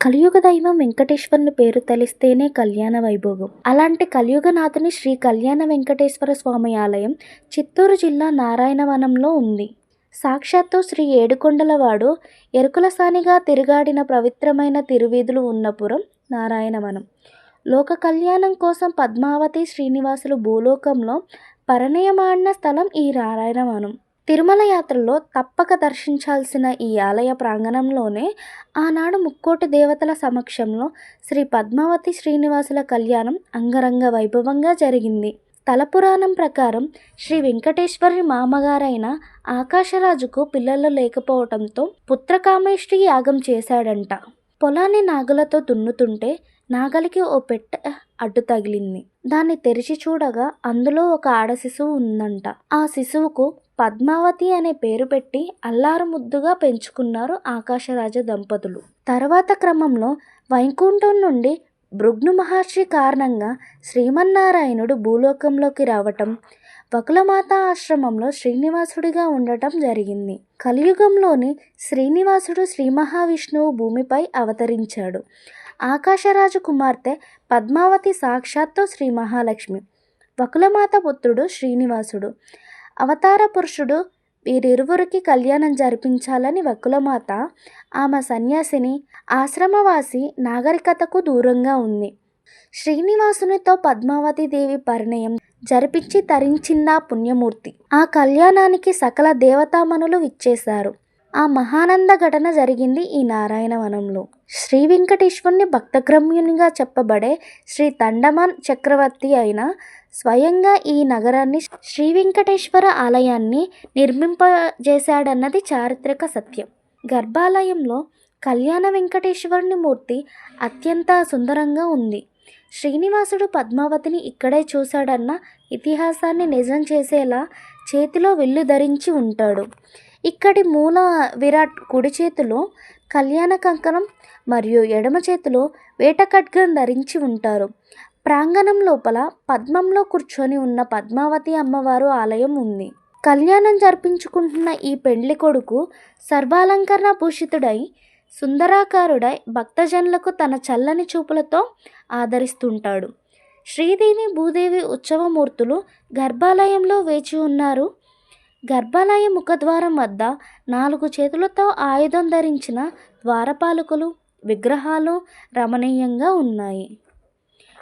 కలియుగ దైవం వెంకటేశ్వరుని పేరు తెలిస్తేనే కళ్యాణ వైభోగం. అలాంటి కలియుగనాథుని శ్రీ కళ్యాణ వెంకటేశ్వర స్వామి ఆలయం చిత్తూరు జిల్లా నారాయణవనంలో ఉంది. సాక్షాత్తు శ్రీ ఏడుకొండలవాడు ఎరుకులసానిగా తిరుగాడిన పవిత్రమైన తిరువీధులు ఉన్నపురం నారాయణవనం. లోక కళ్యాణం కోసం పద్మావతి శ్రీనివాసులు భూలోకంలో పరిణయమాడిన స్థలం ఈ నారాయణవనం. తిరుమల యాత్రలో తప్పక దర్శించాల్సిన ఈ ఆలయ ప్రాంగణంలోనే ఆనాడు ముక్కోటి దేవతల సమక్షంలో శ్రీ పద్మావతి శ్రీనివాసుల కళ్యాణం అంగరంగ వైభవంగా జరిగింది. తలపురాణం పురాణం ప్రకారం శ్రీ వెంకటేశ్వరి మామగారైన ఆకాశరాజుకు పిల్లలు లేకపోవడంతో పుత్రకామేష్టి యాగం చేశాడంట. పొలాన్ని నాగులతో దున్నుతుంటే నాగలికి ఓ పెట్ట అడ్డు తగిలింది. దాన్ని తెరిచి చూడగా అందులో ఒక ఆడ శిశువు ఉందంట. ఆ శిశువుకు పద్మావతి అనే పేరు పెట్టి అల్లారు ముద్దుగా పెంచుకున్నారు ఆకాశరాజ దంపతులు. తర్వాత క్రమంలో వైకుంఠం నుండి భృగ్ను మహర్షి కారణంగా శ్రీమన్నారాయణుడు భూలోకంలోకి రావటం వకులమాత ఆశ్రమంలో శ్రీనివాసుడిగా ఉండటం జరిగింది. కలియుగంలోని శ్రీనివాసుడు శ్రీ మహావిష్ణువు భూమిపై అవతరించాడు. ఆకాశరాజు కుమార్తె పద్మావతి సాక్షాత్తు శ్రీ మహాలక్ష్మి వకులమాత పుత్రుడు శ్రీనివాసుడు. అవతార పురుషుడు వీరిరువురికి కళ్యాణం జరిపించాలని వకులమాత ఆమె సన్యాసిని ఆశ్రమవాసి నాగరికతకు దూరంగా ఉంది. శ్రీనివాసునితో పద్మావతి దేవి పరిణయం జరిపించి తరించిందా పుణ్యమూర్తి. ఆ కళ్యాణానికి సకల దేవతామణులు విచ్చేశారు. ఆ మహానంద ఘటన జరిగింది ఈ నారాయణవనంలో. శ్రీ వెంకటేశ్వరుని భక్తగ్రమ్యునిగా చెప్పబడే శ్రీ తండమాన్ చక్రవర్తి అయిన స్వయంగా ఈ నగరాన్ని శ్రీ వెంకటేశ్వర ఆలయాన్ని నిర్మింపజేశాడన్నది చారిత్రక సత్యం. గర్భాలయంలో కళ్యాణ వెంకటేశ్వరుని మూర్తి అత్యంత సుందరంగా ఉంది. శ్రీనివాసుడు పద్మావతిని ఇక్కడే చూశాడన్న ఇతిహాసాన్ని నిజం చేసేలా చేతిలో విల్లు ధరించి ఉంటాడు. ఇక్కడి మూల విరాట్ కుడి చేతిలో కళ్యాణ కంకణం మరియు ఎడమ చేతిలో వేట ఖడ్గం ధరించి ఉంటారు. ప్రాంగణం లోపల పద్మంలో కూర్చొని ఉన్న పద్మావతి అమ్మవారు ఆలయం ఉంది. కళ్యాణం జరిపించుకుంటున్న ఈ పెండ్లి కొడుకు సర్వాలంకరణ భూషితుడై సుందరాకారుడై భక్తజనులకు తన చల్లని చూపులతో ఆదరిస్తుంటాడు. శ్రీదేవి భూదేవి ఉత్సవమూర్తులు గర్భాలయంలో వేచి ఉన్నారు. గర్భాలయ ముఖద్వారం వద్ద నాలుగు చేతులతో ఆయుధం ధరించిన ద్వారపాలకులు విగ్రహాలు రమణీయంగా ఉన్నాయి.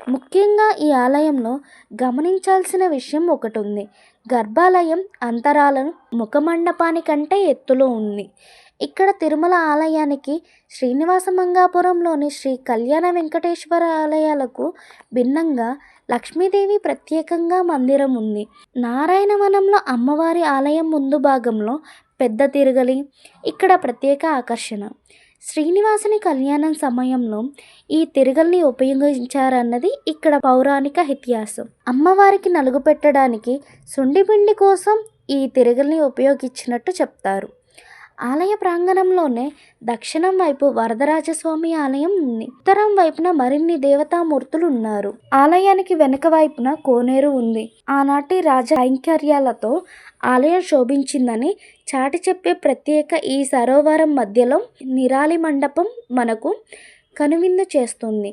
ముఖ్యంగా ఈ ఆలయంలో గమనించాల్సిన విషయం ఒకటి ఉంది గర్భాలయం అంతరాలను ముఖమండపానికంటే ఎత్తులో ఉంది. ఇక్కడ తిరుమల ఆలయానికి శ్రీనివాస మంగాపురంలోని శ్రీ కళ్యాణ వెంకటేశ్వర ఆలయాలకు భిన్నంగా లక్ష్మీదేవి ప్రత్యేకంగా మందిరం ఉంది. నారాయణవనంలో అమ్మవారి ఆలయం ముందు భాగంలో పెద్ద తిరగలి ఇక్కడ ప్రత్యేక ఆకర్షణ. శ్రీనివాసుని కళ్యాణం సమయంలో ఈ తిరగల్ని ఉపయోగించారన్నది ఇక్కడ పౌరాణిక ఇతిహాసం. అమ్మవారికి నలుగు పెట్టడానికి సుండిపిండి కోసం ఈ తిరగల్ని ఉపయోగించినట్టు చెప్తారు. ఆలయ ప్రాంగణంలోనే దక్షిణం వైపు వరదరాజస్వామి ఆలయం ఉంది. ఉత్తరం వైపున మరిన్ని దేవతామూర్తులు ఉన్నారు ఆలయానికి వెనుక వైపున కోనేరు ఉంది. ఆనాటి రాజ ఐంకర్యాలతో ఆలయం శోభించిందని చాటి చెప్పే ప్రత్యేక ఈ సరోవరం మధ్యలో నిరాలి మండపం మనకు కనువిందు చేస్తుంది.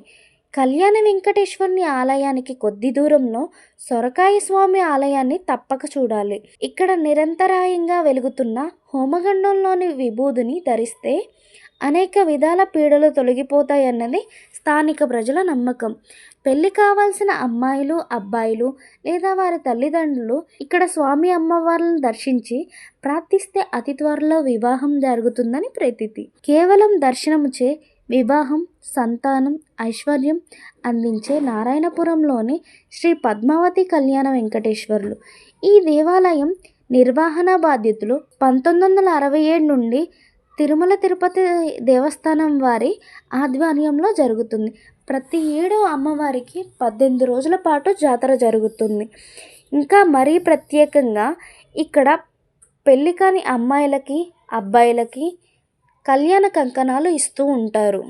కళ్యాణ వెంకటేశ్వరుని ఆలయానికి కొద్ది దూరంలో సొరకాయ స్వామి ఆలయాన్ని తప్పక చూడాలి. ఇక్కడ నిరంతరాయంగా వెలుగుతున్న హోమగండంలోని విభూదిని ధరిస్తే అనేక విధాల పీడలు తొలగిపోతాయన్నది స్థానిక ప్రజల నమ్మకం. పెళ్ళి కావాల్సిన అమ్మాయిలు అబ్బాయిలు లేదా వారి తల్లిదండ్రులు ఇక్కడ స్వామి అమ్మవార్లను దర్శించి ప్రార్థిస్తే అతి త్వరలో వివాహం జరుగుతుందని ప్రతీతి. కేవలం దర్శనముచే వివాహం సంతానం ఐశ్వర్యం అందించే నారాయణపురంలోని శ్రీ పద్మావతి కళ్యాణ వెంకటేశ్వర్లు. ఈ దేవాలయం నిర్వహణ బాధ్యతలు పంతొమ్మిది వందల అరవై ఏడు నుండి తిరుమల తిరుపతి దేవస్థానం వారి ఆధ్వర్యంలో జరుగుతుంది. ప్రతి ఏడో అమ్మవారికి పద్దెనిమిది రోజుల పాటు జాతర జరుగుతుంది. ఇంకా మరీ ప్రత్యేకంగా ఇక్కడ పెళ్ళి కాని అమ్మాయిలకి అబ్బాయిలకి కళ్యాణ కంకణాలు ఇస్తూ ఉంటారు.